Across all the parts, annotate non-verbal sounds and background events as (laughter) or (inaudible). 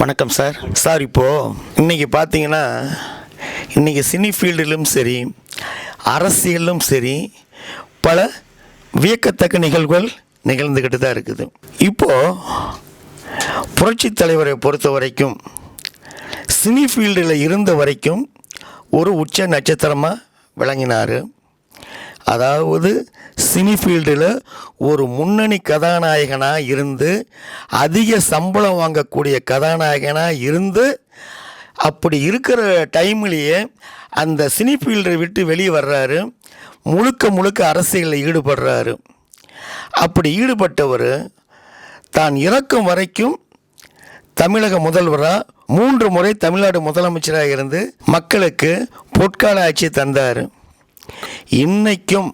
வணக்கம் sir. Sir இப்போது இன்றைக்கி பார்த்தீங்கன்னா இன்றைக்கி சினி ஃபீல்டிலும் சரி அரசியலும் சரி பல வியக்கத்தக்க நிகழ்வுகள் நிகழ்ந்துக்கிட்டு தான் இருக்குது. இப்போது புரட்சித் தலைவரை பொறுத்த வரைக்கும் சினி ஃபீல்டில் இருந்த வரைக்கும் ஒரு உச்ச நட்சத்திரமாக விளங்கினார். அதாவது சினி ஃபீல்டில் ஒரு முன்னணி கதாநாயகனாக இருந்து அதிக சம்பளம் வாங்கக்கூடிய கதாநாயகனாக இருந்து அப்படி இருக்கிற டைம்லேயே அந்த சினி ஃபீல்டை விட்டு வெளியே வர்றாரு. முழுக்க முழுக்க அரசியலில் ஈடுபடுறாரு. அப்படி ஈடுபட்டவர் தான் இறக்கும் வரைக்கும் தமிழக முதல்வராக மூன்று முறை தமிழ்நாடு முதலமைச்சராக இருந்து மக்களுக்கு பொற்கால ஆட்சி தந்தார். இன்னைக்கும்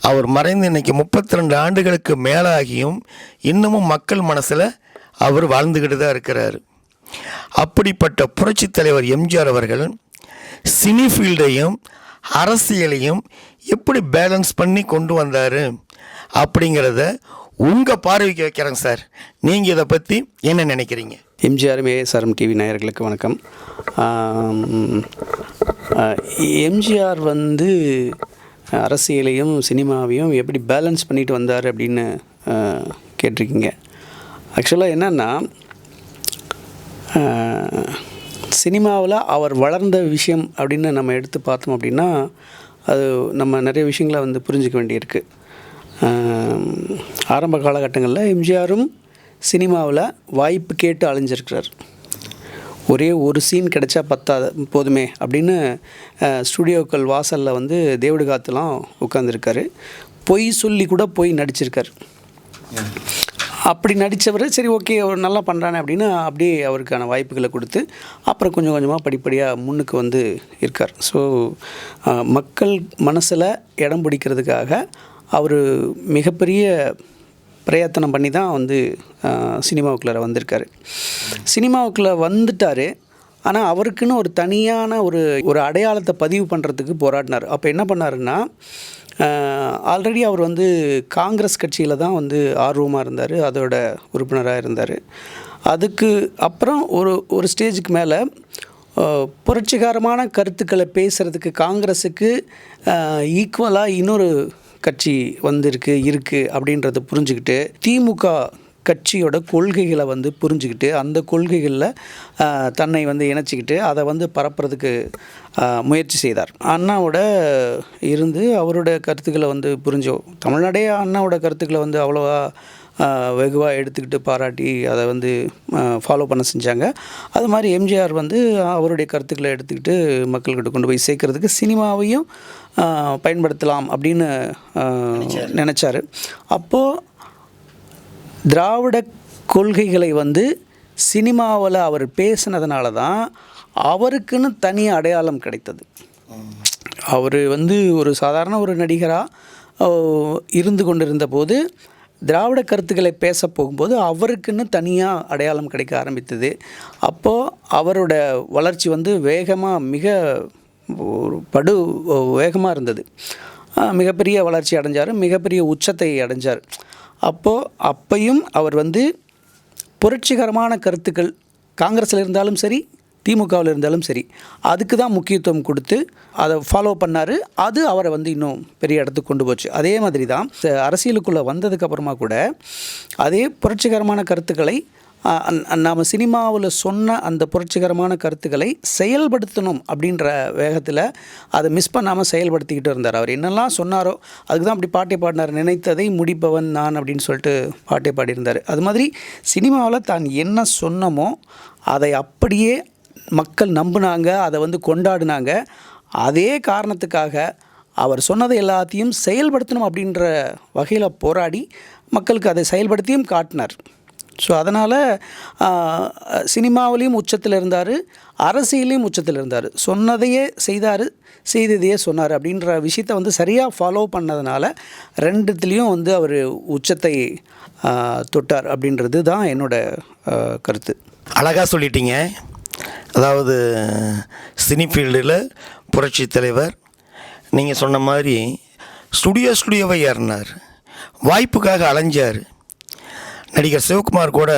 அவர் மறைந்து இன்னைக்கு முப்பத்தி ரெண்டு ஆண்டுகளுக்கு மேலாகியும் இன்னமும் மக்கள் மனசில் அவர் வாழ்ந்துக்கிட்டு தான் இருக்கிறார். அப்படிப்பட்ட புரட்சித் தலைவர் எம்ஜிஆர் அவர்கள் சினிஃபீல்டையும் அரசியலையும் எப்படி பேலன்ஸ் பண்ணி கொண்டு வந்தார் அப்படிங்கிறத உங்கள் பார்வைக்கு வைக்கிறேங்க சார். நீங்கள் இதை பற்றி என்ன நினைக்கிறீங்க? எம்ஜிஆர் ஏஎஸ்ஆர்எம் டிவி நேயர்களுக்கு வணக்கம். எம்ஜிஆர் வந்து அரசியலையும் சினிமாவையும் எப்படி பேலன்ஸ் பண்ணிட்டு வந்தார் அப்படின்னு கேட்டிருக்கீங்க. ஆக்சுவலாக என்னென்னா சினிமாவில் அவர் வளர்ந்த விஷயம் அப்படின்னு நம்ம எடுத்து பார்த்தோம் அப்படின்னா அது நம்ம நிறைய விஷயங்களை வந்து புரிஞ்சிக்க வேண்டியிருக்கு. ஆரம்ப காலகட்டங்களில் எம்ஜிஆரும் சினிமாவில் வாய்ப்பு கேட்டு அலைஞ்சிருக்கிறார் ஒரே ஒரு சீன் கிடைச்சா பத்தாது போதுமே அப்படின்னு ஸ்டுடியோக்கள் வாசலில் வந்து தேவடு காத்துலாம் உட்காந்துருக்காரு பொய் சொல்லி கூட போய் நடிச்சிருக்கார். அப்படி நடித்தவர் சரி ஓகே அவர் நல்லா பண்ணுறானே அப்படின்னு அப்படியே அவருக்கான வாய்ப்புகளை கொடுத்து அப்புறம் கொஞ்சம் கொஞ்சமாக படிப்படியாக முன்னுக்கு வந்து இருக்கார். ஸோ மக்கள் மனசில் இடம் பிடிக்கிறதுக்காக அவர் மிகப்பெரிய பிரயத்தனம் பண்ணி தான் வந்து சினிமாவுக்குள்ளார வந்திருக்காரு. சினிமாவுக்குள்ளே வந்துட்டார். ஆனால் அவருக்குன்னு ஒரு தனியான ஒரு ஒரு அடையாளத்தை பதிவு பண்ணுறதுக்கு போராடினார். அப்போ என்ன பண்ணாருன்னா ஆல்ரெடி அவர் வந்து காங்கிரஸ் கட்சியில் தான் வந்து ஆர்வமாக இருந்தார். அதோட உறுப்பினராக இருந்தார். அதுக்கு அப்புறம் ஒரு ஒரு ஸ்டேஜுக்கு மேலே புரட்சிகரமான கருத்துக்களை பேசுகிறதுக்கு காங்கிரஸுக்கு ஈக்குவலாக இன்னொரு கட்சி வந்திருக்கு இருக்குது அப்படின்றத புரிஞ்சுக்கிட்டு திமுக கட்சியோட கொள்கைகளை வந்து புரிஞ்சுக்கிட்டு அந்த கொள்கைகளில் தன்னை வந்து இணைச்சிக்கிட்டு அதை வந்து பரப்புறதுக்கு முயற்சி செய்தார். அண்ணாவோட இருந்து அவரோட கருத்துக்களை வந்து புரிஞ்சோ தமிழ்நாடே அண்ணாவோட கருத்துக்களை வந்து அவ்வளோவா வெகுவாக எடுத்துக்கிட்டு பாராட்டி அதை வந்து ஃபாலோ பண்ண செஞ்சாங்க. அது மாதிரி எம்ஜிஆர் வந்து அவருடைய கருத்துக்களை எடுத்துக்கிட்டு மக்கள்கிட்ட கொண்டு போய் சேர்க்கறதுக்கு சினிமாவையும் பயன்படுத்தலாம் அப்படின்னு நினச்சாரு. அப்போது திராவிட கொள்கைகளை வந்து சினிமாவில் அவர் பேசினதுனால தான் அவருக்குன்னு தனி அடையாளம் கிடைத்தது. அவர் வந்து ஒரு சாதாரண ஒரு நடிகராக இருந்து கொண்டிருந்த போது திராவிட கருத்துக்களை பேச போகும்போது அவருக்குன்னு தனியாக அடையாளம் கிடைக்க ஆரம்பித்தது. அப்போது அவரோட வளர்ச்சி வந்து வேகமாக மிக ஒரு படு வேகமாக இருந்தது. மிகப்பெரிய வளர்ச்சி அடைஞ்சார் மிகப்பெரிய உச்சத்தை அடைஞ்சார். அப்போது அப்பையும் அவர் வந்து புரட்சிகரமான கருத்துக்கள் காங்கிரஸில் இருந்தாலும் சரி திமுகவில் இருந்தாலும் சரி அதுக்கு தான் முக்கியத்துவம் கொடுத்து அதை ஃபாலோ பண்ணார். அது அவரை வந்து இன்னும் பெரிய இடத்துக்கு கொண்டு போச்சு. அதே மாதிரி தான் அரசியலுக்குள்ளே வந்ததுக்கப்புறமா கூட அதே புரட்சிகரமான கருத்துக்களை நாம் சினிமாவில் சொன்ன அந்த புரட்சிகரமான கருத்துக்களை செயல்படுத்தணும் அப்படின்ற வேகத்தில் அதை மிஸ் பண்ணாமல் செயல்படுத்திக்கிட்டு இருந்தார் அவர். என்னெல்லாம் சொன்னாரோ அதுக்கு தான் அப்படி பாட்டை பாடினார். நினைத்ததை முடிப்பவன் நான் அப்படின்னு சொல்லிட்டு பாட்டை பாடியிருந்தார். அது மாதிரி சினிமாவில் தான் என்ன சொன்னமோ அதை அப்படியே மக்கள் நம்பினாங்க அதை வந்து கொண்டாடினாங்க. அதே காரணத்துக்காக அவர் சொன்னதை எல்லாத்தையும் செயல்படுத்தணும் அப்படின்ற வகையில் போராடி மக்களுக்கு அதை செயல்படுத்தியும் காட்டினார். ஸோ அதனால் சினிமாவிலையும் உச்சத்தில் இருந்தார் அரசியலையும் உச்சத்தில் இருந்தார். சொன்னதையே செய்தார் செய்ததையே சொன்னார் அப்படின்ற விஷயத்தை வந்து சரியாக ஃபாலோ பண்ணதுனால ரெண்டுத்துலேயும் வந்து அவர் உச்சத்தை தொட்டார் அப்படின்றது தான் என்னோட கருத்து. அழகாக சொல்லிட்டீங்க. அதாவது சினி ஃபீல்டில் புரட்சி தலைவர் நீங்கள் சொன்ன மாதிரி ஸ்டுடியோ ஸ்டுடியோவை ஏறினார். வாய்ப்புக்காக அலைஞ்சார். நடிகர் சிவகுமார் கூட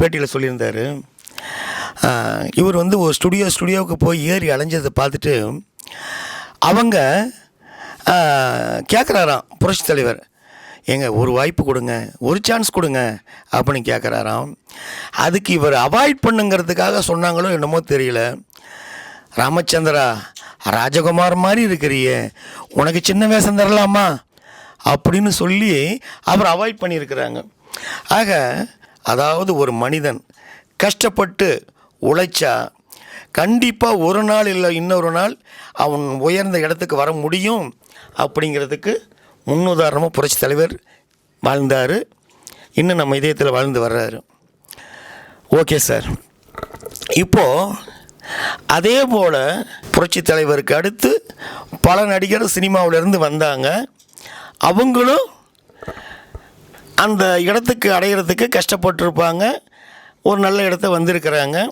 பேட்டியில் சொல்லியிருந்தார். இவர் வந்து ஒரு ஸ்டுடியோ ஸ்டுடியோவுக்கு போய் ஏறி அலைஞ்சதை பார்த்துட்டு அவங்க கேட்குறாராம் புரட்சி தலைவர். ஏங்க ஒரு வாய்ப்பு கொடுங்க ஒரு சான்ஸ் கொடுங்க அப்படின்னு கேட்குறாராம் அதுக்கு இவர் அவாய்ட் பண்ணுங்கிறதுக்காக சொன்னாங்களோ என்னமோ தெரியல. ராமச்சந்திரா ராஜகுமார் மாதிரி இருக்கிறியே உனக்கு சின்ன வேஷம் தரலாமா? அப்படின்னு சொல்லி அவர் அவாய்ட் பண்ணியிருக்கிறாங்க. ஆக அதாவது ஒரு மனிதன் கஷ்டப்பட்டு உழைச்சா கண்டிப்பாக ஒரு நாள் இல்லை இன்னொரு நாள் அவன் உயர்ந்த இடத்துக்கு வர முடியும் அப்படிங்கிறதுக்கு முன்னுதாரணமாக புரட்சி தலைவர் வாழ்ந்தார். இன்னும் நம்ம இதயத்தில் வாழ்ந்து வர்றாரு. Okay sir. இப்போது அதே போல் புரட்சி தலைவருக்கு அடுத்து பல நடிகர் சினிமாவிலேருந்து வந்தாங்க. அவங்களும் அந்த இடத்துக்கு அடையிறதுக்கு கஷ்டப்பட்டிருப்பாங்க. ஒரு நல்ல இடத்த வந்திருக்கிறாங்க.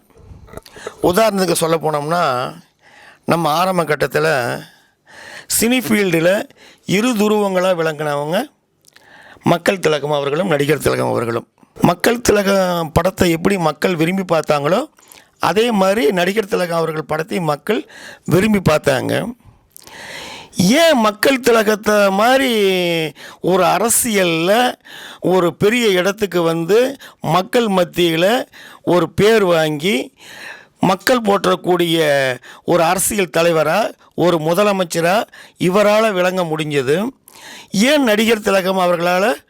உதாரணத்துக்கு சொல்ல போனோம்னா நம்ம ஆரம்ப கட்டத்தில் சினி ஃபீல்டில் இரு துருவங்களாக விளங்கினவங்க மக்கள் திலகம் அவர்களும் நடிகர் திலகம் அவர்களும். மக்கள் திலகம் படத்தை எப்படி மக்கள் விரும்பி பார்த்தாங்களோ அதே மாதிரி நடிகர் திலகம் அவர்கள் படத்தை மக்கள் விரும்பி பார்த்தாங்க. ஏன் மக்கள் திலகத்தை மாதிரி ஒரு அரசியலில் ஒரு பெரிய இடத்துக்கு வந்து மக்கள் மத்தியில் ஒரு பேர் வாங்கி மக்கள் போற்றக்கூடிய ஒரு அரசியல் தலைவராக ஒரு முதலமைச்சராக இவரால் விளங்க முடிஞ்சது. ஏன் நடிகர் திலகம் அவர்களால்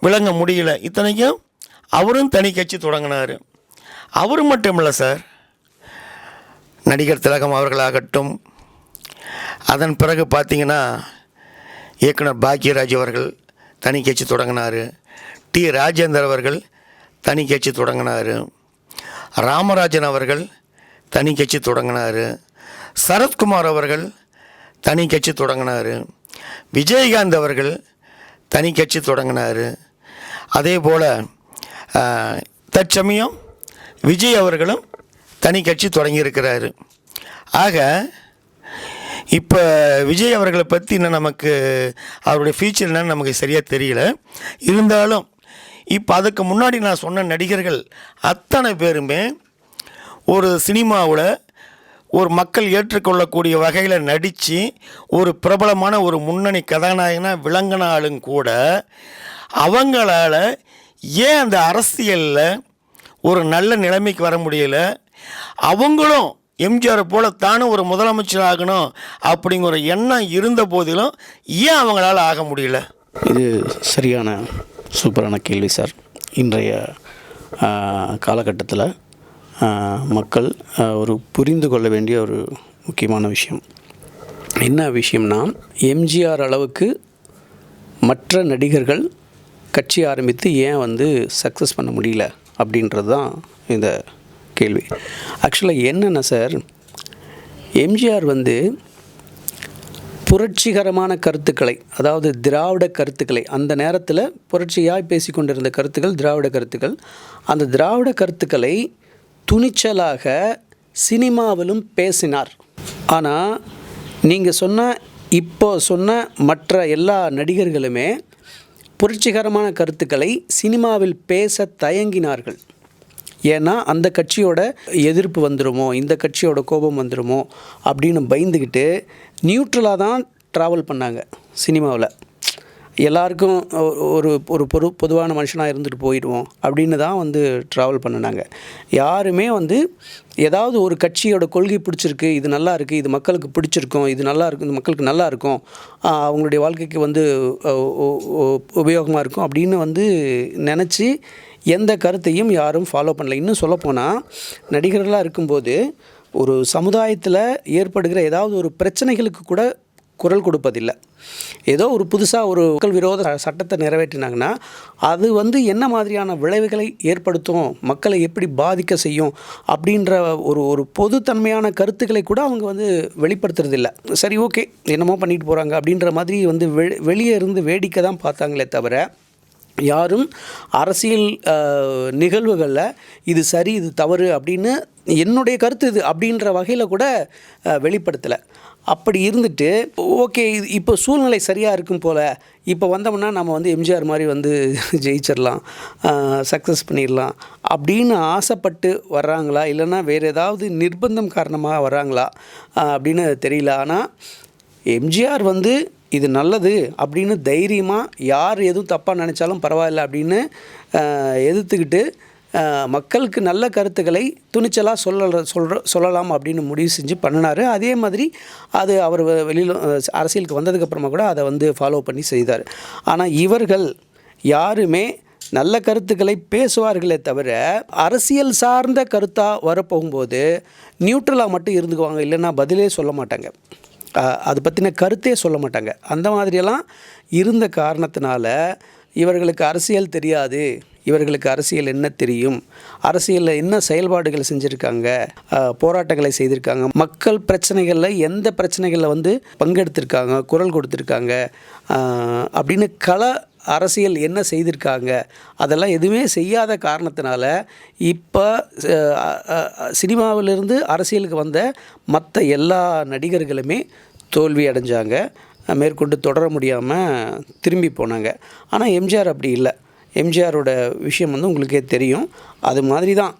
விளங்க முடியல? இத்தனைக்கும் அவரும் தனி கட்சி தொடங்கினார். அவர் மட்டும் இல்லை சார். நடிகர் திலகம் அவர்களாகட்டும் அதன் பிறகு பார்த்தீங்கன்னா இயக்குனர் பாக்யராஜ் அவர்கள் தனி கட்சி தொடங்கினார். டி. ராஜேந்தர் அவர்கள் தனி கட்சி தொடங்கினார். ராமராஜன் அவர்கள் தனி கட்சி தொடங்கினார். சரத்குமார் அவர்கள் தனி கட்சி தொடங்கினார். விஜயகாந்த் அவர்கள் தனி கட்சி தொடங்கினார். அதே போல் தற்சமயம் விஜய் அவர்களும் தனி கட்சி தொடங்கியிருக்கிறாரு. ஆக இப்போ விஜய் அவர்களை பற்றி இன்னும் நமக்கு அவருடைய ஃபியூச்சர் என்னன்னு நமக்கு சரியாக தெரியல. இருந்தாலும் இப்போ அதுக்கு முன்னாடி நான் சொன்ன நடிகர்கள் அத்தனை பேருமே ஒரு சினிமாவில் ஒரு மக்கள் ஏற்றுக்கொள்ளக்கூடிய வகையில் நடித்து ஒரு பிரபலமான ஒரு முன்னணி கதாநாயகனாக விளங்கினாலும் கூட அவங்களால ஏன் அந்த அரசியலில் ஒரு நல்ல நிலைமைக்கு வர முடியல? அவங்களும் எம்ஜிஆர் போல தானும் ஒரு முதலமைச்சர் ஆகணும் அப்படிங்கிற எண்ணம் இருந்த போதிலும் ஏன் அவங்களால ஆக முடியல? இது சரியான சூப்பரான கேள்வி சார். இன்றைய காலகட்டத்தில் மக்கள் ஒரு புரிந்து கொள்ள வேண்டிய ஒரு முக்கியமான விஷயம். என்ன விஷயம்னா எம்ஜிஆர் அளவுக்கு மற்ற நடிகர்கள் கட்சி ஆரம்பித்து ஏன் வந்து சக்ஸஸ் பண்ண முடியல அப்படின்றது தான் இந்த கேள்வி. ஆக்சுவலாக என்னென்ன சார் எம்ஜிஆர் வந்து புரட்சிகரமான கருத்துக்களை அதாவது திராவிட கருத்துக்களை அந்த நேரத்தில் புரட்சியாய் பேசிக்கொண்டிருந்த கருத்துக்கள் திராவிட கருத்துக்கள் அந்த திராவிட கருத்துக்களை துணிச்சலாக சினிமாவிலும் பேசினார். ஆனால் நீங்கள் சொன்ன இப்போ சொன்ன மற்ற எல்லா நடிகர்களுமே புரட்சிகரமான கருத்துக்களை சினிமாவில் பேச தயங்கினார்கள். ஏன்னா அந்த கட்சியோட எதிர்ப்பு வந்துடுமோ இந்த கட்சியோட கோபம் வந்துடுமோ அப்படின்னு பயந்துக்கிட்டு நியூட்ரலாக தான் ட்ராவல் பண்ணாங்க சினிமாவில். எல்லாருக்கும் ஒரு ஒரு பொது பொதுவான மனுஷனாக இருந்துட்டு போயிடுவோம் அப்படின்னு தான் வந்து ட்ராவல் பண்ணினாங்க. யாருமே வந்து ஏதாவது ஒரு கட்சியோட கொள்கை பிடிச்சிருக்கு இது நல்லா இருக்குது இது மக்களுக்கு பிடிச்சிருக்கும் இது நல்லா இருக்கும் இது மக்களுக்கு நல்லா இருக்கும் அவங்களுடைய வாழ்க்கைக்கு வந்து உபயோகமாக இருக்கும் அப்படின்னு வந்து நினச்சி எந்த கருத்தையும் யாரும் ஃபாலோ பண்ணல. இன்னும் சொல்லப்போனால் நடிகர்களாக இருக்கும்போது ஒரு சமுதாயத்தில் ஏற்படுகிற ஏதாவது ஒரு பிரச்சனைகளுக்கு கூட குரல் கொடுப்பதில்லை. ஏதோ ஒரு புதுசாக ஒரு மக்கள் விரோத சட்டத்தை நிறைவேற்றினாங்கன்னா அது வந்து என்ன மாதிரியான விளைவுகளை ஏற்படுத்தும் மக்களை எப்படி பாதிக்க செய்யும் அப்படின்ற ஒரு ஒரு பொதுத்தன்மையான கருத்துக்களை கூட அவங்க வந்து வெளிப்படுத்துறதில்ல. சரி ஓகே என்னமோ பண்ணிட்டு போகிறாங்க அப்படின்ற மாதிரி வந்து வெ வெளியே இருந்து வேடிக்கை தான் பார்த்தாங்களே தவிர யாரும் அரசியல் நிகழ்வுகளில் இது சரி இது தவறு அப்படின்னு என்னுடைய கருத்து இது அப்படின்ற வகையில் கூட வெளிப்படுத்தலை. அப்படி இருந்துட்டு ஓகே இது இப்போ சூழ்நிலை சரியாக இருக்கும் போல் இப்போ வந்தோம்னா நம்ம வந்து எம்ஜிஆர் மாதிரி வந்து (laughs) ஜெயிச்சிடலாம் சக்ஸஸ் பண்ணிடலாம் அப்படின்னு ஆசைப்பட்டு வர்றாங்களா? இல்லைன்னா வேறு ஏதாவது நிர்பந்தம் காரணமாக வர்றாங்களா? அப்படின்னு தெரியல. ஆனால் எம்ஜிஆர் வந்து இது நல்லது அப்படின்னு தைரியமாக யார் எதுவும் தப்பாக நினச்சாலும் பரவாயில்ல அப்படின்னு எதிர்த்துக்கிட்டு மக்களுக்கு நல்ல கருத்துக்களை துணிச்சலாக சொல்ல சொல்கிற சொல்லலாம் அப்படின்னு முடிவு செஞ்சு பண்ணினார். அதே மாதிரி அது அவர் வெளியில் அரசியலுக்கு வந்ததுக்கப்புறமா கூட அதை வந்து ஃபாலோ பண்ணி செய்தார். ஆனால் இவர்கள் யாருமே நல்ல கருத்துக்களை பேசுவார்களே தவிர அரசியல் சார்ந்த கருத்தாக வரப்போகும்போது நியூட்ரலாக மட்டும் இருந்துக்குவாங்க. இல்லைன்னா பதிலே சொல்ல மாட்டாங்க. அது பற்றின கருத்தே சொல்ல மாட்டாங்க. அந்த மாதிரியெல்லாம் இருந்த காரணத்தினால இவர்களுக்கு அரசியல் தெரியாது. இவர்களுக்கு அரசியல் என்ன தெரியும்? அரசியலில் என்ன செயல்பாடுகள் செஞ்சுருக்காங்க? போராட்டங்களை செய்திருக்காங்க. மக்கள் பிரச்சனைகளில் எந்த பிரச்சனைகளில் வந்து பங்கெடுத்திருக்காங்க? குரல் கொடுத்துருக்காங்க. அப்படின்னு கல அரசியல் என்ன செய்திருக்காங்க? அதெல்லாம் எதுவுமே செய்யாத காரணத்தினால இப்போ சினிமாவிலிருந்து அரசியலுக்கு வந்த மற்ற எல்லா நடிகர்களுமே தோல்வி அடைஞ்சாங்க. மேற்கொண்டு தொடர முடியாமல் திரும்பி போனாங்க. ஆனால் எம்ஜிஆர் அப்படி இல்லை. எம்ஜிஆரோட விஷயம் வந்து உங்களுக்கே தெரியும். அது மாதிரி தான்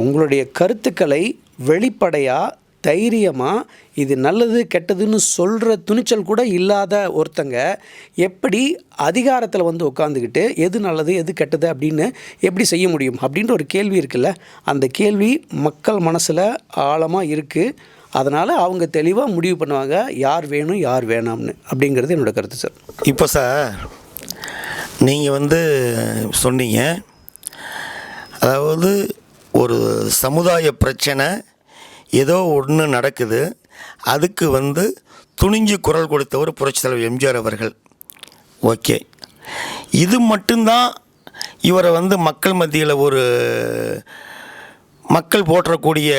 உங்களுடைய கருத்துக்களை வெளிப்படையாக தைரியமாக இது நல்லது கெட்டதுன்னு சொல்கிற துணிச்சல் கூட இல்லாத ஒருத்தங்க எப்படி அதிகாரத்தில் வந்து உட்காந்துக்கிட்டு எது நல்லது எது கெட்டது அப்படின்னு எப்படி செய்ய முடியும்? அப்படின்ற ஒரு கேள்வி இருக்குல்ல. அந்த கேள்வி மக்கள் மனசில் ஆழமாக இருக்குது அதனால் அவங்க தெளிவாக முடிவு பண்ணுவாங்க. யார் வேணும் யார் வேணாம்னு. அப்படிங்கிறது என்னோட கருத்து சார். இப்போ சார் நீங்கள் வந்து சொன்னீங்க. அதாவது ஒரு சமுதாய பிரச்சனை ஏதோ ஒன்று நடக்குது. அதுக்கு வந்து துணிஞ்சு குரல் கொடுத்தவர் புரட்சித் தலைவர் எம்ஜிஆர் அவர்கள். ஓகே. இது மட்டும்தான் இவரை வந்து மக்கள் மத்தியில் ஒரு மக்கள் போற்றக்கூடிய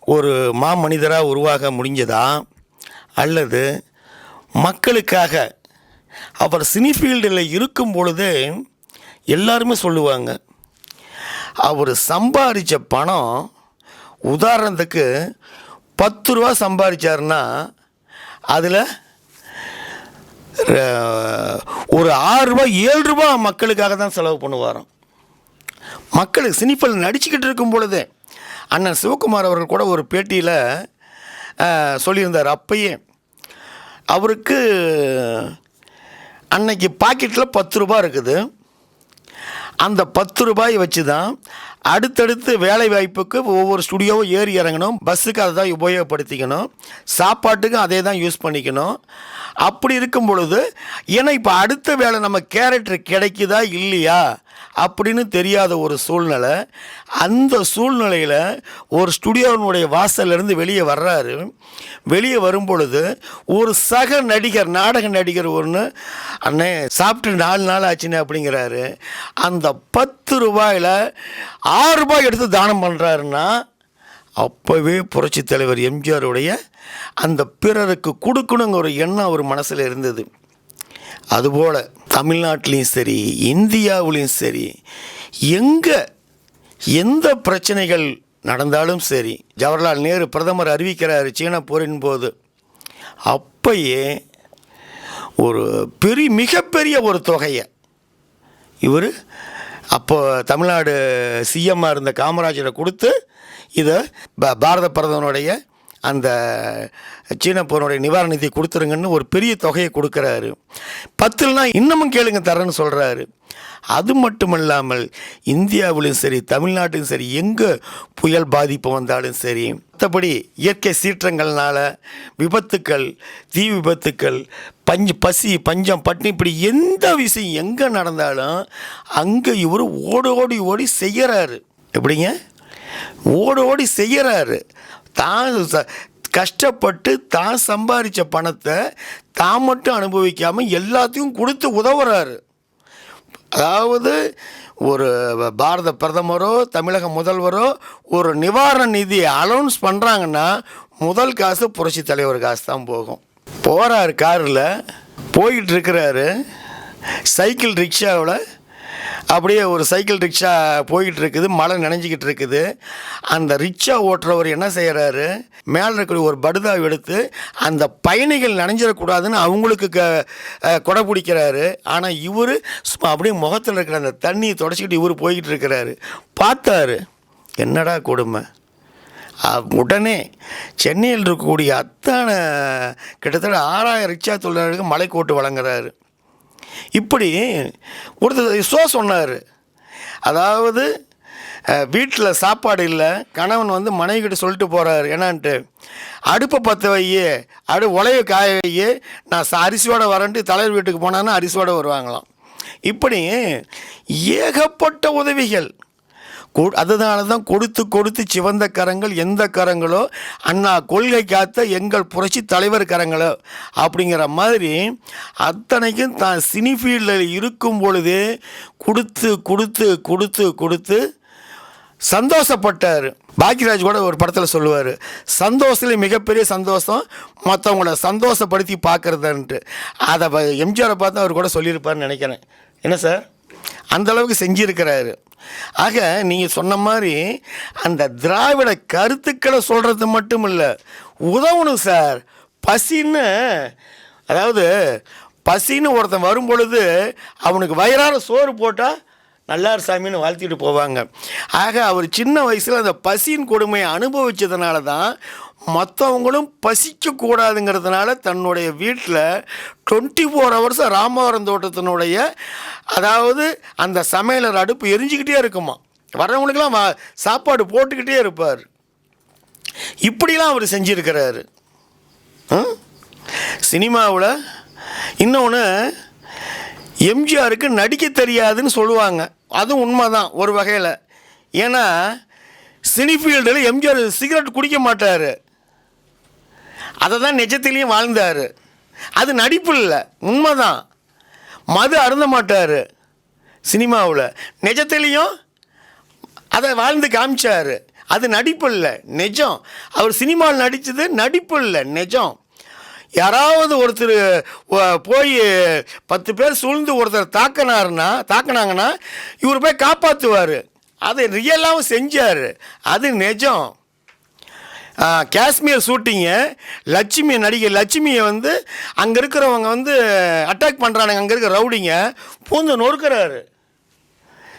ஒரு மாமனிதராக உருவாக முடிஞ்சதா? அல்லது மக்களுக்காக அவர் சினி ஃபீல்டில் இருக்கும் பொழுதே எல்லாருமே சொல்லுவாங்க அவர் சம்பாதிச்ச பணம் உதாரணத்துக்கு பத்து ரூபா சம்பாதிச்சாருன்னா அதில் ஒரு ஆறு ரூபாய் ஏழு ரூபா மக்களுக்காக தான் செலவு பண்ணுவாராம். மக்களுக்கு சினிஃபில் நடிச்சுக்கிட்டு இருக்கும் பொழுதே அண்ணன் சிவகுமார் அவர்கள் கூட ஒரு பேட்டியில் சொல்லியிருந்தார். அப்பயே அவருக்கு அன்னைக்கு பாக்கெட்டில் பத்து ரூபாய் இருக்குது. அந்த பத்து ரூபாய் வச்சு தான் அடுத்தடுத்து வேலை வாய்ப்புக்கு ஒவ்வொரு ஸ்டுடியோவும் ஏறி இறங்கணும். பஸ்ஸுக்கு அதை தான் உபயோகப்படுத்திக்கணும். சாப்பாட்டுக்கும் அதே தான் யூஸ் பண்ணிக்கணும். அப்படி இருக்கும் பொழுது ஏன்னா இப்போ அடுத்த வேலை நம்ம கேரக்டர் கிடைக்குதா இல்லையா? அப்படின்னு தெரியாத ஒரு சூழ்நிலை. அந்த சூழ்நிலையில் ஒரு ஸ்டுடியோனுடைய வாசல்லேருந்து வெளியே வர்றாரு. வெளியே வரும் பொழுது ஒரு சக நடிகர் நாடக நடிகர் ஒன்று அண்ணே சாப்பிட்டு நாலு நாள் ஆச்சுன்னு அப்படிங்கிறாரு. அந்த பத்து ரூபாயில் ஆறு ரூபாய் எடுத்து தானம் பண்ணுறாருன்னா அப்போவே புரட்சி தலைவர் எம்ஜிஆருடைய அந்த பிறருக்கு கொடுக்கணுங்கிற ஒரு எண்ணம் அவர் மனசில் இருந்தது. அதுபோல் தமிழ்நாட்டிலையும் சரி இந்தியாவிலையும் சரி எங்கே எந்த பிரச்சனைகள் நடந்தாலும் சரி ஜவஹர்லால் நேரு பிரதமர் அறிவிக்கிறார் சீன போரின் போது அப்பயே ஒரு பெரிய மிகப்பெரிய ஒரு தொகையை இவர் அப்போ தமிழ்நாடு சிஎம்மாக இருந்த காமராஜரை கொடுத்து இதை ப- பாரத பிரதமருடைய அந்த சீன போனுடைய நிவாரண நிதி கொடுத்துருங்கன்னு ஒரு பெரிய தொகையை கொடுக்குறாரு. பத்துலனா இன்னமும் கேளுங்க தரேன்னு சொல்கிறாரு அது மட்டும் இல்லாமல் இந்தியாவிலும் சரி தமிழ்நாட்டிலும் சரி எங்கே புயல் பாதிப்பு வந்தாலும் சரி மற்றபடி இயற்கை சீற்றங்கள்னால விபத்துக்கள் தீ விபத்துக்கள் பஞ்சு பசி பஞ்சம் பட்டினி இப்படி எந்த விஷயம் எங்கே நடந்தாலும் அங்கே இவர் ஓடி ஓடி ஓடி செய்கிறாரு எப்படிங்க? ஓடி ஓடி செய்கிறாரு தான் ச- கஷ்டப்பட்டு தான் சம்பாதிச்ச பணத்தை தான் மட்டும் அனுபவிக்காமல் எல்லாத்தையும் கொடுத்து உதவுறாரு. அதாவது ஒரு பாரத பிரதமரோ தமிழக முதல்வரோ ஒரு நிவாரண நிதியை அலௌன்ஸ் பண்ணுறாங்கன்னா முதல் காசு புரட்சி தலைவர் காசு தான் போகும். போகிறாரு காரில் போயிட்டு இருக்கிறாரு. சைக்கிள் ரிக்ஷாவில் அப்படியே ஒரு சைக்கிள் ரிக்ஷா போய்கிட்டு இருக்குது மழை நினைஞ்சிக்கிட்டு இருக்குது அந்த ரிக்ஷா ஓட்டுறவர் என்ன செய்கிறாரு மேலே இருக்கிற ஒரு படுதாவை எடுத்து அந்த பயணிகள் நனைஞ்சிடக்கூடாதுன்னு அவங்களுக்கு க கொடை பிடிக்கிறாரு. ஆனால் இவர் சும்மா அப்படியே முகத்தில் இருக்கிற அந்த தண்ணியை தொடச்சிக்கிட்டு இவர் போய்கிட்டு இருக்கிறாரு பார்த்தாரு என்னடா கொடுமை? உடனே சென்னையில் இருக்கக்கூடிய அத்தனை கிட்டத்தட்ட ஆறாயிரம் ரிக்ஷா தொழிலாளர்களுக்கு மலைக்கோட்டு வழங்குறாரு. இப்படி ஒருத்தர் ஷோ சொன்னார். அதாவது வீட்டில் சாப்பாடு இல்லை கணவன் வந்து மனைவி கிட்ட சொல்லிட்டு போகிறாரு என்னான்ட்டு அடுப்பை பற்ற வையே அடு உலைய காய வையே நான் ச- அரிசியோட வரேன்ட்டு தலைவர் வீட்டுக்கு போனான்னா அரிசியோட வருவாங்களாம். இப்படி ஏகப்பட்ட உதவிகள். அதனால தான் கொடுத்து கொடுத்து சிவந்த கரங்கள் எந்த கரங்களோ அண்ணா கொள்கை காத்த எங்கள் புரட்சி தலைவர் கரங்களோ அப்படிங்கிற மாதிரி அத்தனைக்கும் தான் சினி ஃபீல்டில் இருக்கும் பொழுது கொடுத்து கொடுத்து கொடுத்து கொடுத்து சந்தோஷப்பட்டார். பாக்யராஜ் கூட ஒரு படத்தில் சொல்லுவார் சந்தோஷத்துல மிகப்பெரிய சந்தோஷம் மற்றவங்கள சந்தோஷப்படுத்தி பார்க்குறதுன்ட்டு அதை எம்ஜிஆரை பார்த்து அவர் கூட சொல்லியிருப்பார்னு நினைக்கிறேன். என்ன சார்? அந்த அளவுக்கு ஆக நீங்கள் சொன்ன மாதிரி அந்த திராவிட கருத்துக்களை சொல்கிறது மட்டும் இல்லை உதவணும் சார். பசின்னு அதாவது பசின்னு ஒருத்தன் வரும் பொழுது அவனுக்கு வயிறார சோறு போட்டால் நல்லார் சாமின்னு வாழ்த்திட்டு போவாங்க. ஆக அவர் சின்ன வயசில் அந்த பசியின் கொடுமையை அனுபவித்ததுனால தான் மற்றவங்களும் பசிக்கக்கூடாதுங்கிறதுனால தன்னுடைய வீட்டில் டுவெண்ட்டி ஃபோர் ஹவர்ஸ் ராமவரம் தோட்டத்தினுடைய அதாவது அந்த சமையலர் அடுப்பு எரிஞ்சுக்கிட்டே இருக்குமா? வரவங்களுக்கெல்லாம் சாப்பாடு போட்டுக்கிட்டே இருப்பார். இப்படிலாம் அவர் செஞ்சுருக்கிறாரு. சினிமாவில் இன்னொன்று எம்ஜிஆருக்கு நடிக்க தெரியாதுன்னு சொல்லுவாங்க. அதுவும் உண்மை தான் ஒரு வகையில். ஏன்னா சினி ஃபீல்டில் எம்ஜிஆர் சிகரெட் குடிக்க மாட்டார். அதை தான் நிஜத்திலையும் வாழ்ந்தார். அது நடிப்பு இல்லை உண்மைதான். மது அருந்த மாட்டார் சினிமாவில். நிஜத்திலையும் அதை வாழ்ந்து காமிச்சார். அது நடிப்பு இல்லை நிஜம். அவர் சினிமாவில் நடித்தது நடிப்பு இல்லை நிஜம். யாராவது ஒருத்தர் போய் பத்து பேர் சூழ்ந்து ஒருத்தர் தாக்கினாருன்னா தாக்குனாங்கன்னா இவர் போய் காப்பாற்றுவார் அதை ரியலாகவும் செஞ்சார். அது நிஜம். காஷ்மீர் ஷூட்டிங்கு. லட்சுமி நடிகை லட்சுமியை வந்து அங்கே இருக்கிறவங்க வந்து அட்டாக் பண்ணுறானுங்க அங்கே இருக்கிற ரவுடிங்க. பூந்து நொறுக்கிறாரு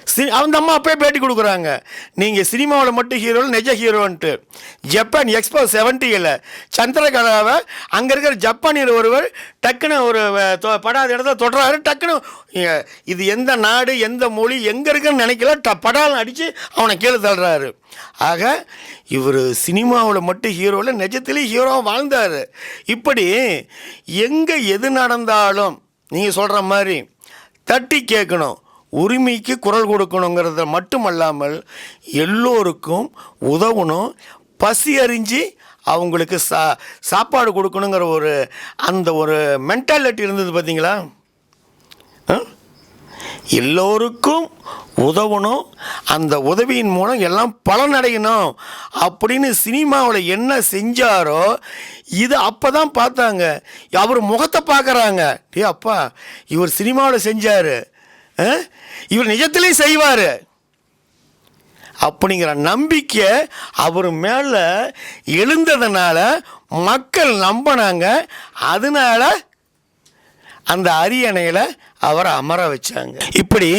சி அந்த அம்மா அப்பயே பேட்டி கொடுக்குறாங்க. நீங்கள் சினிமாவில் மட்டும் ஹீரோ நிஜ ஹீரோன்ட்டு ஜப்பான் எக்ஸ்போ செவன்ட்டியில் சந்திரகலாவை அங்கே இருக்கிற ஜப்பானியர் ஒருவர் டக்குன்னு ஒரு தொ- படாத இடத்த தொடுறாரு. டக்குன்னு இது எந்த நாடு எந்த மொழி எங்கே இருக்குன்னு நினைக்கல. ட படாலம் அடித்து அவனை கீழே தள்ளுறாரு. ஆக இவர் சினிமாவில் மட்டும் ஹீரோவில் நிஜத்திலே ஹீரோவாக வாழ்ந்தார். இப்படி எங்கே எது நடந்தாலும் நீங்கள் சொல்கிற மாதிரி தட்டி கேட்கணும். உரிமைக்கு குரல் கொடுக்கணுங்கிறத மட்டுமல்லாமல் எல்லோருக்கும் உதவணும். பசி அறிஞ்சு அவங்களுக்கு சா சாப்பாடு கொடுக்கணுங்கிற ஒரு அந்த ஒரு மென்டாலிட்டி இருந்தது பார்த்தீங்களா ஆ? எல்லோருக்கும் உதவணும். அந்த உதவியின் மூலம் எல்லாம் பலனடையணும் அப்படின்னு சினிமாவில் என்ன செஞ்சாரோ இது அப்போ தான் பார்த்தாங்க. அவர் முகத்தை பார்க்குறாங்க. டே அப்பா இவர் சினிமாவில் செஞ்சார். இவர் நிஜத்திலே செய்வார். அப்படிங்கிற நம்பிக்கை அவர் மேலே எழுந்ததுனால மக்கள் நம்பினாங்க. அதனால அந்த அரியணையில் அவரை அமர வச்சாங்க. இப்படி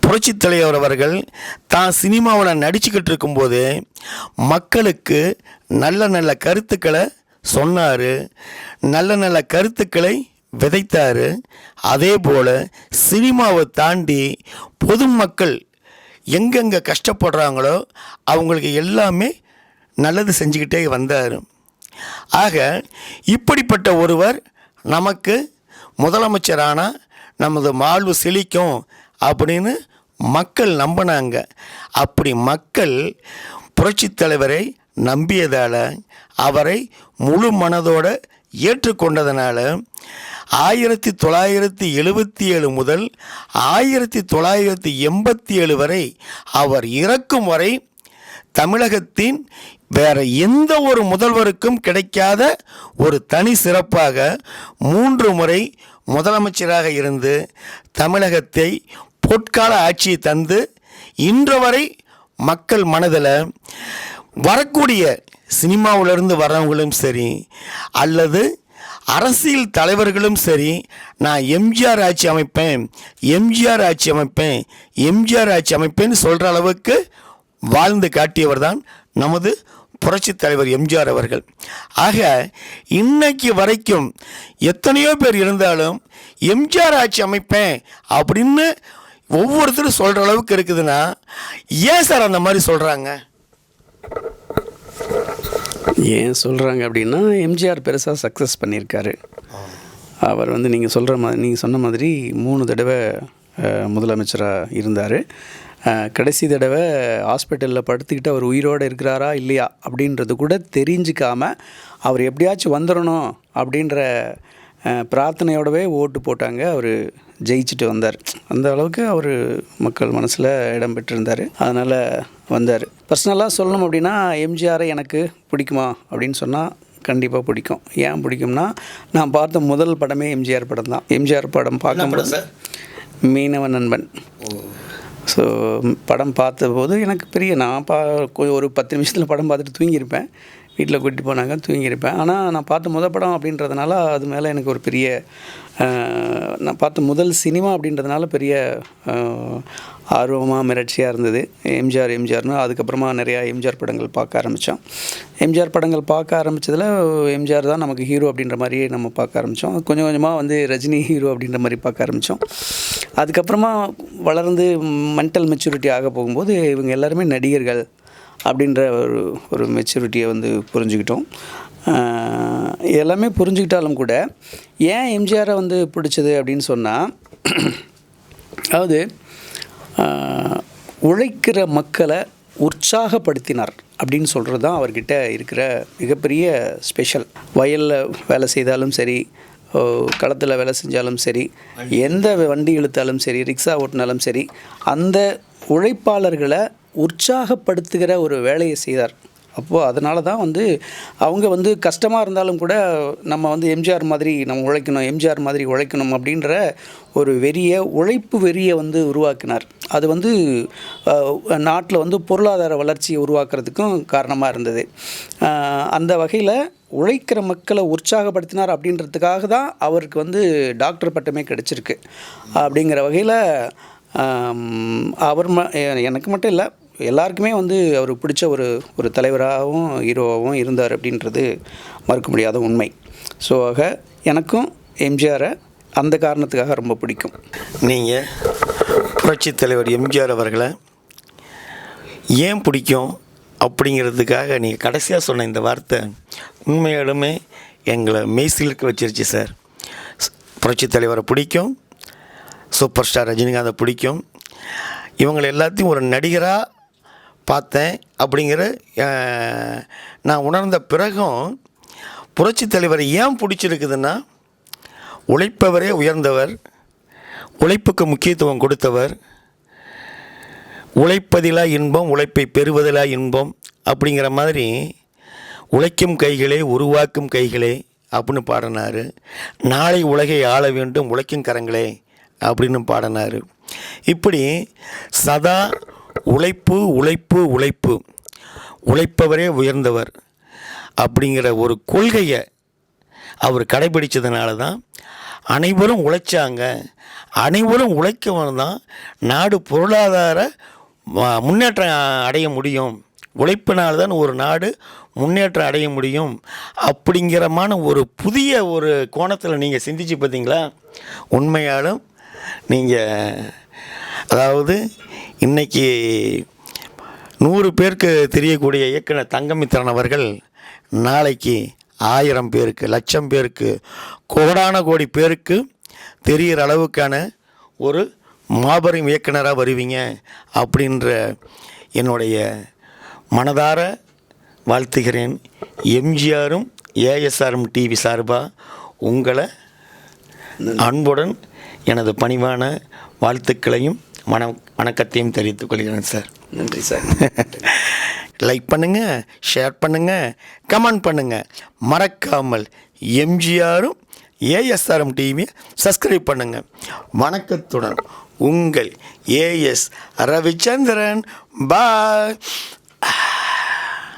புரட்சித் தலைவர் அவர்கள் தான் சினிமாவில் நடிச்சுக்கிட்டு இருக்கும்போது மக்களுக்கு நல்ல நல்ல கருத்துக்களை சொன்னார். நல்ல நல்ல கருத்துக்களை விதைத்தார். அதே போல் சினிமாவை தாண்டி பொதுமக்கள் எங்கெங்கே கஷ்டப்படுறாங்களோ அவங்களுக்கு எல்லாமே நல்லது செஞ்சுக்கிட்டே வந்தார். ஆக இப்படிப்பட்ட ஒருவர் நமக்கு முதலமைச்சரான நமது வாழ்வு செழிக்கும் அப்படின்னு மக்கள் நம்பினாங்க. அப்படி மக்கள் புரட்சித் தலைவரை நம்பியதால் அவரை முழு மனதோடு ஏற்றுக்கொண்டதனால ஆயிரத்தி தொள்ளாயிரத்தி எழுபத்தி ஏழு முதல் ஆயிரத்தி தொள்ளாயிரத்தி எண்பத்தி ஏழு வரை அவர் இறக்கும் வரை தமிழகத்தின் வேற எந்த ஒரு முதல்வருக்கும் கிடைக்காத ஒரு தனி சிறப்பாக மூன்று முறை முதலமைச்சராக இருந்து தமிழகத்தை பொற்கால ஆட்சியை தந்து இன்று வரை மக்கள் மனதில் வரக்கூடிய சினிமாவிலிருந்து வரவங்களும் சரி அல்லது அரசியல் தலைவர்களும் சரி நான் எம்ஜிஆர் ஆட்சி அமைப்பேன் எம்ஜிஆர் ஆட்சி அமைப்பேன் எம்ஜிஆர் ஆட்சி அமைப்பேன்னு சொல்கிற அளவுக்கு வாழ்ந்து காட்டியவர் தான் நமது புரட்சித் தலைவர் எம்ஜிஆர் அவர்கள். ஆக இன்னைக்கு வரைக்கும் எத்தனையோ பேர் இருந்தாலும் எம்ஜிஆர் ஆட்சி அமைப்பேன் அப்படின்னு ஒவ்வொருத்தரும் சொல்கிற அளவுக்கு இருக்குதுன்னா ஏன் சார் அந்த மாதிரி சொல்கிறாங்க ஏன் சொல்கிறாங்க அப்படின்னா எம்ஜிஆர் பெருசாக சக்ஸஸ் பண்ணியிருக்காரு. அவர் வந்து நீங்கள் சொல்கிற மாதிரி நீங்கள் சொன்ன மாதிரி மூணு தடவை முதலமைச்சராக இருந்தார். கடைசி தடவை ஹாஸ்பிட்டலில் படுத்துக்கிட்டு அவர் உயிரோடு இருக்கிறாரா இல்லையா அப்படின்றது கூட தெரிஞ்சுக்காம அவர் எப்படியாச்சும் வந்துடணும் அப்படின்ற பிரார்த்தனையோடவே ஓட்டு போட்டாங்க. அவர் ஜெயிச்சுட்டு வந்தார். அந்த அளவுக்கு அவர் மக்கள் மனசில் இடம் பெற்றிருந்தார். அதனால் வந்தார். பர்சனலாக சொல்லணும் அப்படின்னா எம்ஜிஆரை எனக்கு பிடிக்குமா அப்படின்னு சொன்னால் கண்டிப்பாக பிடிக்கும். ஏன் பிடிக்கும்னா நான் பார்த்த முதல் படமே எம்ஜிஆர் படம் தான். எம்ஜிஆர் படம் பார்க்கும்போது? மீனவ நண்பன். ஸோ படம் பார்த்தபோது எனக்கு பெரிய நான் பா ஒரு பத்து நிமிஷத்தில் படம் பார்த்துட்டு தூங்கியிருப்பேன். வீட்டில் கூட்டி போனாங்க தூங்கியிருப்பேன். ஆனால் நான் பார்த்த முத படம் அப்படின்றதுனால அது மேலே எனக்கு ஒரு பெரிய நான் பார்த்த முதல் சினிமா அப்படின்றதுனால பெரிய ஆர்வமாக மிரட்சியாக இருந்தது. எம்ஜிஆர் எம்ஜிஆர்னு அதுக்கப்புறமா நிறையா எம்ஜிஆர் படங்கள் பார்க்க ஆரம்பித்தோம். எம்ஜிஆர் படங்கள் பார்க்க ஆரம்பித்ததில் எம்ஜிஆர் தான் நமக்கு ஹீரோ அப்படின்ற மாதிரியே நம்ம பார்க்க ஆரம்பித்தோம். கொஞ்சம் கொஞ்சமாக வந்து ரஜினி ஹீரோ அப்படின்ற மாதிரி பார்க்க ஆரம்பித்தோம். அதுக்கப்புறமா வளர்ந்து மென்டல் மெச்சூரிட்டி ஆக போகும்போது இவங்க எல்லாருமே நடிகர்கள். அப்படின்ற ஒரு ஒரு மெச்சூரிட்டியை வந்து புரிஞ்சுக்கிட்டோம். எல்லாமே புரிஞ்சுக்கிட்டாலும் கூட ஏன் எம்ஜிஆரை வந்து பிடிச்சது அப்படின்னு சொன்னால் அதாவது உழைக்கிற மக்களை உற்சாகப்படுத்தினார் அப்படின்னு சொல்கிறது தான் அவர்கிட்ட இருக்கிற மிகப்பெரிய ஸ்பெஷல் வயலில் வேலை செய்தாலும் சரி களத்தில் வேலை செஞ்சாலும் சரி எந்த வண்டி இழுத்தாலும் சரி ரிக்ஷா ஓட்டினாலும் சரி அந்த உழைப்பாளர்களை உற்சாகப்படுத்துகிற ஒரு வேலையை செய்தார். அப்போது அதனால தான் வந்து அவங்க வந்து கஷ்டமாக இருந்தாலும் கூட நம்ம வந்து எம்ஜிஆர் மாதிரி நம்ம உழைக்கணும் எம்ஜிஆர் மாதிரி உழைக்கணும் அப்படின்ற ஒரு வெறிய உழைப்பு வெறியை வந்து உருவாக்கினார். அது வந்து நாட்டில் வந்து பொருளாதார வளர்ச்சியை உருவாக்குறதுக்கும் காரணமாக இருந்தது. அந்த வகையில் உழைக்கிற மக்களை உற்சாகப்படுத்தினார் அப்படின்றதுக்காக தான் அவருக்கு வந்து டாக்டர் பட்டமே கிடச்சிருக்கு. அப்படிங்கிற வகையில் அவர் ம எனக்கு மட்டும் இல்லை எல்லாருக்குமே வந்து அவருக்கு பிடிச்ச ஒரு ஒரு தலைவராகவும் ஹீரோவாகவும் இருந்தார் அப்படின்றது மறுக்க முடியாத உண்மை. ஸோ ஆக எனக்கும் எம்ஜிஆரை அந்த காரணத்துக்காக ரொம்ப பிடிக்கும். நீங்கள் புரட்சித் தலைவர் எம்ஜிஆர் அவர்களை ஏன் பிடிக்கும் அப்படிங்கிறதுக்காக நீங்கள் கடைசியாக சொன்ன இந்த வார்த்தை உண்மையாலுமே எங்களை மெய்சிலுக்கு வச்சிருச்சு சார். புரட்சித் தலைவரை பிடிக்கும் சூப்பர் ஸ்டார் ரஜினிகாந்தை பிடிக்கும். இவங்களை எல்லாத்தையும் ஒரு நடிகராக பார்த்தேன் அப்படிங்கிற நான் உணர்ந்த பிறகும் புரட்சித் தலைவரை ஏன் பிடிச்சிருக்குதுன்னா உழைப்பவரே உயர்ந்தவர் உழைப்புக்கு முக்கியத்துவம் கொடுத்தவர் உழைப்பதிலா இன்பம் உழைப்பை பெறுவதிலா இன்பம் அப்படிங்கிற மாதிரி உழைக்கும் கைகளே உருவாக்கும் கைகளே அப்படின்னு பாடினார். நாளை உலகை ஆள வேண்டும் உழைக்கும் கரங்களே அப்படின்னு பாடினார். இப்படி சதா உழைப்பு உழைப்பு உழைப்பு. உழைப்பவரே உயர்ந்தவர் அப்படிங்கிற ஒரு கொள்கையை அவர் கடைபிடித்ததுனால தான் அனைவரும் உழைச்சாங்க. அனைவரும் உழைக்கவன் தான் நாடு பொருளாதார முன்னேற்றம் அடைய முடியும். உழைப்பினால் தான் ஒரு நாடு முன்னேற்றம் அடைய முடியும். அப்படிங்கிறமான ஒரு புதிய ஒரு கோணத்தில் நீங்கள் சிந்திச்சு பார்த்தீங்களா உண்மையாலும் நீங்கள் அதாவது இன்னைக்கு நூறு பேருக்கு தெரியக்கூடிய இயக்குனர் தங்கமித்திரன் அவர்கள் நாளைக்கு ஆயிரம் பேருக்கு லட்சம் பேருக்கு கோடான கோடி பேருக்கு தெரிகிற அளவுக்கான ஒரு மாபெரும் இயக்குனராக வருவீங்க அப்படின்ற என்னுடைய மனதார வாழ்த்துகிறேன். எம்ஜிஆரும் ஏஎஸ்ஆரும் டிவி சார்பாக உங்களை அன்புடன் எனது பணிவான வாழ்த்துக்களையும் வண வணக்கத்தையும் தெரிவித்துக் கொள்கிறேன் சார். நன்றி சார். (laughs) லைக் பண்ணுங்க ஷேர் பண்ணுங்க கமெண்ட் பண்ணுங்க. மறக்காமல் எம்ஜிஆரும் ஏஎஸ்ஆர்எம் டிவியை சப்ஸ்கிரைப் பண்ணுங்க. வணக்கத்துடன் உங்கள் ஏஎஸ் ரவிச்சந்திரன். பாய்